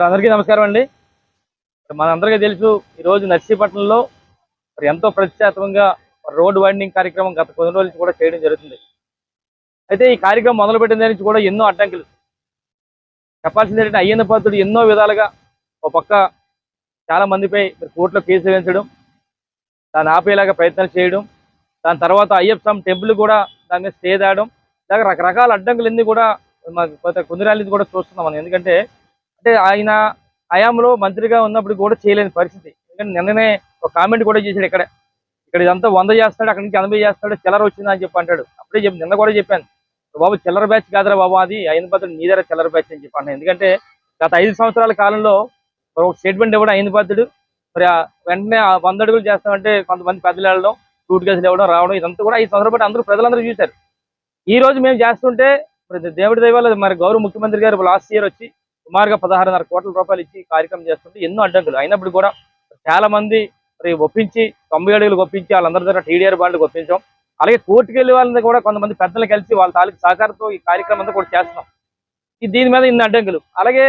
Sir అందరికీ నమస్కారం అండి. మనందరికీ తెలుసు ఈరోజు నర్సీపట్నంలో మరి ఎంతో ప్రతిష్టాత్మకంగా రోడ్ వైండింగ్ కార్యక్రమం గత కొన్ని రోజుల నుంచి కూడా చేయడం జరుగుతుంది. అయితే ఈ కార్యక్రమం మొదలుపెట్టిన దాని నుంచి కూడా ఎన్నో అడ్డంకులు. చెప్పాల్సింది ఏంటంటే అయ్యన్న పాత్రుడు ఎన్నో విధాలుగా ఒక పక్క చాలా మందిపై మరి కోర్టులో కేసు వేయించడం దాన్ని ఆపేలాగా ప్రయత్నాలు చేయడం దాని తర్వాత అయ్యప్ప స్వామి టెంపుల్ కూడా దాని మీద స్టే తేయడం ఇలాగ రకరకాల అడ్డంకులన్నీ కూడా మాకు కొంత కుందిరాలి కూడా చూస్తున్నాం మనం. ఎందుకంటే అంటే ఆయన హయాంలో మంత్రిగా ఉన్నప్పుడు కూడా చేయలేని పరిస్థితి. ఎందుకంటే నిన్ననే ఒక కామెంట్ కూడా చేశాడు ఇక్కడ. ఇక్కడ ఇదంతా వంద చేస్తాడు అక్కడి నుంచి ఎనభై చేస్తాడు చిల్లర వచ్చింది అని చెప్పి అంటాడు. అప్పుడే చెప్పి నిన్న కూడా చెప్పాను. బాబు చిల్లర బ్యాచ్ కాదురా బాబు అది అయిన భద్రుడు నీ దగ్గర చిల్లర బ్యాచ్ అని చెప్పాను ఎందుకంటే గత ఐదు సంవత్సరాల కాలంలో ఒక స్టేట్మెంట్ ఇవ్వడం అయిన భద్రుడు మరి ఆ వెంటనే ఆ వంద అడుగులు చేస్తామంటే కొంతమంది పెద్దలు వెళ్ళడం సూట్ కేసులు ఇవ్వడం రావడం ఇదంతా కూడా ఐదు సంవత్సరాలు బట్టి అందరూ ప్రజలందరూ చూశారు. ఈ రోజు మేము చేస్తుంటే దేవుడి దైవాలు మరి గౌరవ ముఖ్యమంత్రి గారు లాస్ట్ ఇయర్ వచ్చి సుమారుగా పదహారున్నర కోట్ల రూపాయలు ఇచ్చి కార్యక్రమం చేస్తుంటే ఎన్నో అడ్డంకులు. అయినప్పుడు కూడా చాలా మంది మరి ఒప్పించి తొంభై అడుగులు ఒప్పించి వాళ్ళందరి దగ్గర టీడీఆర్ బాండ్లు ఒప్పించాం అలాగే కోర్టుకు వెళ్ళే వాళ్ళని కూడా కొంతమంది పెద్దలు కలిసి వాళ్ళ తాలూకు సహకారంతో ఈ కార్యక్రమం అంతా కూడా చేస్తున్నాం. ఈ దీని మీద ఇన్ని అడ్డంకులు. అలాగే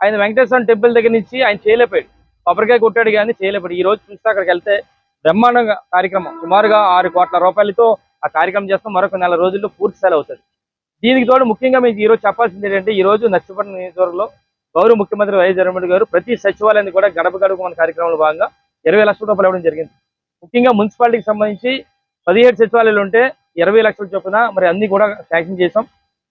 ఆయన వెంకటేశ్వర టెంపుల్ దగ్గర నుంచి ఆయన చేయలేపాడు కొబ్బరికాయ కొట్టాడు కానీ చేయలేపాడు ఈ రోజు చూస్తే అక్కడికి వెళ్తే బ్రహ్మాండంగా కార్యక్రమం. సుమారుగా ఆరు కోట్ల రూపాయలతో ఆ కార్యక్రమం చేస్తాం. మరొక నెల రోజుల్లో పూర్తి సెలవు అవుతుంది. దీనికి తోడు ముఖ్యంగా మీకు ఈ రోజు చెప్పాల్సింది ఏంటంటే ఈ రోజు నియోజకవర్గంలో గౌరవ ముఖ్యమంత్రి వైఎస్ జగన్మోహన్ గారు ప్రతి సచివాలయాన్ని కూడా గడప గడప మన కార్యక్రమంలో భాగంగా ఇరవై లక్షల రూపాయలు ఇవ్వడం జరిగింది. ముఖ్యంగా మున్సిపాలిటీకి సంబంధించి పదిహేడు సచివాలయాలు ఉంటే ఇరవై లక్షల చొప్పున మరి అన్ని కూడా శాంక్షన్ చేసాం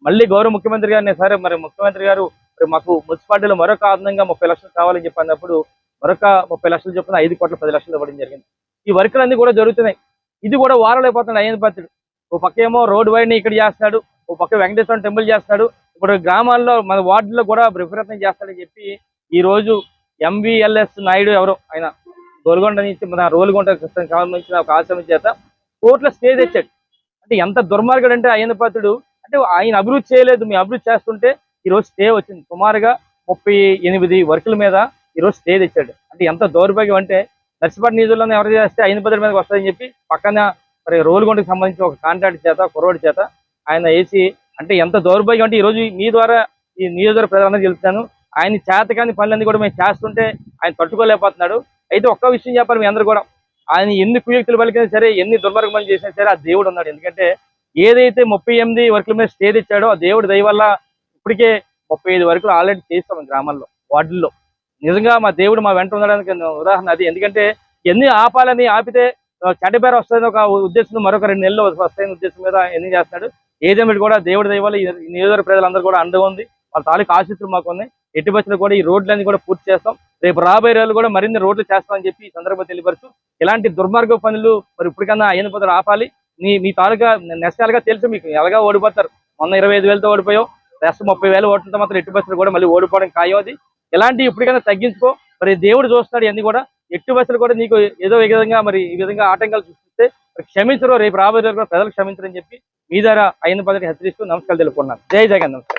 మళ్ళీ గౌరవ ముఖ్యమంత్రి గారిని సరే మరి ముఖ్యమంత్రి గారు మరి మాకు మున్సిపాలిటీలో మరొక ఆనందంగా ముప్పై లక్షలు కావాలని చెప్పినప్పుడు మరొక ముప్పై లక్షలు చొప్పున ఐదు కోట్ల పది లక్షలు ఇవ్వడం జరిగింది. ఈ వర్కులు అన్ని కూడా జరుగుతున్నాయి. ఇది కూడా వారాలు అయిపోతున్నాడు అయ్యన్ పత్రుడు ఓ పక్క ఏమో రోడ్ వైడ్ని ఇక్కడ చేస్తాడు ఓ పక్క వెంకటేశ్వర టెంపుల్ చేస్తాడు ఇప్పుడు గ్రామాల్లో మన వార్డులో కూడా విపరీతం చేస్తాడని చెప్పి ఈ రోజు ఎంవిఎల్ఎస్ నాయుడు ఎవరు? ఆయన గోల్గొండ నుంచి మన రోలుగొండ సంబంధించిన ఒక ఆశ్రమం చేత కోర్టులో స్టే తెచ్చాడు. అంటే ఎంత దుర్మార్గుడు అంటే అయ్యన పాత్రుడు. అంటే ఆయన అభివృద్ధి చేయలేదు. మీ అభివృద్ధి చేస్తుంటే ఈ రోజు స్టే వచ్చింది. సుమారుగా ముప్పై ఎనిమిది వర్కుల మీద ఈ రోజు స్టే తెచ్చాడు. అంటే ఎంత దౌర్భాగ్యం అంటే నర్సిపాటి నిధులను ఎవరు చేస్తే అయిన పద్ధతి మీదకి వస్తాయని చెప్పి పక్కన మరి రోలుగొండకి సంబంధించి ఒక కాంట్రాక్ట్ చేత కురవాడి చేత ఆయన వేసి అంటే ఎంత దౌర్భాగ్యం అంటే ఈ రోజు మీ ద్వారా ఈ నియోజకవర్గ ప్రజలందరూ చెప్తాను ఆయన చేతకాని పనులన్నీ కూడా మేము చేస్తుంటే ఆయన తట్టుకోలేకపోతున్నాడు అయితే ఒక్క విషయం చెప్పాలి మీ అందరూ కూడా. ఆయన ఎన్ని కుయక్తులు పలికినా సరే ఎన్ని దుర్మార్గం చేసినా సరే ఆ దేవుడు ఉన్నాడు. ఎందుకంటే ఏదైతే ముప్పై ఎనిమిది వర్కుల మీద స్టే తెచ్చాడో ఆ దేవుడు దయ వల్ల ఇప్పటికే ముప్పై ఐదు వర్కులు ఆల్రెడీ చేస్తాం గ్రామాల్లో వార్డుల్లో. నిజంగా మా దేవుడు మా వెంట ఉండడానికి ఉదాహరణ అది. ఎందుకంటే ఎన్ని ఆపాలని ఆపితే చెడ్డ పేరు వస్తుందని ఒక ఉద్దేశంతో మరొక రెండు నెలలు వస్తాయని ఉద్దేశం మీద ఎన్ని చేస్తున్నాడు? ఏదేమిటి కూడా దేవుడి దైవాలు ఈ నియోజకవర్గ ప్రజలందరూ కూడా అండగా ఉంది. వాళ్ళ తాలూకు ఆశీస్సులు మాకు ఉన్నాయి. ఎట్టి బస్సులు కూడా ఈ రోడ్లన్నీ కూడా పూర్తి చేస్తాం. రేపు రాబోయే రోజులు కూడా మరిన్ని రోడ్లు చేస్తామని చెప్పి ఈ సందర్భంగా తెలియపరచు ఇలాంటి దుర్మార్గ పనులు మరి ఇప్పటికన్నా అయిన పద్ధతులు ఆపాలి. మీ మీ తాలూకా నష్టాలుగా తెలుసు మీకు ఎలాగా ఓడిపోతారు? మొన్న ఇరవై ఐదు వేలతో ఓడిపోయాం నెక్స్ట్ ముప్పై వేలు ఓట్లతో మాత్రం ఎట్టి బస్సులు కూడా మళ్ళీ ఓడిపోవడం ఖాయం అది. ఇలాంటి ఇప్పటికైనా తగ్గించుకో. మరి దేవుడు చూస్తాడు ఇవన్నీ కూడా. ఎట్టి బస్సులు కూడా నీకు ఏదో విధంగా మరి ఈ విధంగా ఆటంకాలు చూస్తే క్షమించరు రేపు రాబోయే ప్రజలు క్షమించరని చెప్పి మీ ద్వారా అయిన పద్ధతి హెచ్చరిస్తూ నమస్కారం తెలుపుకున్నాను జై జగన్ నమస్కారం.